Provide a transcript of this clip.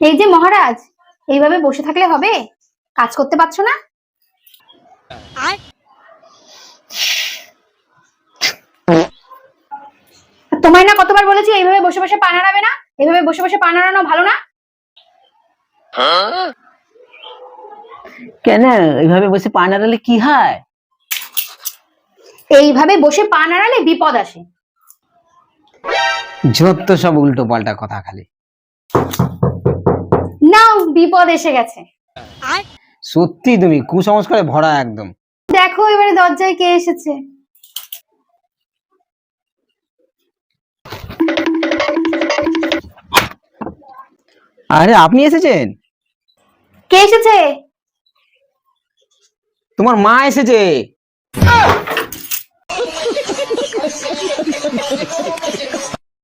এই যে মহারাজ এইভাবে বসে থাকলে হবে? কাজ করতে পারছ না? তোমায় না কতবার বলেছি এইভাবে বসে বসে পা নাড়াবে না? এইভাবে বসে বসে পা নাড়ানো ভালো না? কেন? এইভাবে বসে পা নাড়ালে কি হয়? এইভাবে বসে পা নাড়ালে বিপদ আসে। যত সব উল্টো পাল্টা কথা খালি। বিপদ এসে গেছে। সত্যি তুমি কুসংস্কারে ভরা একদম। দেখো এবারে দরজায় কে এসেছে। আরে আপনি এসেছেন? কে এসেছে? তোমার মা এসেছে।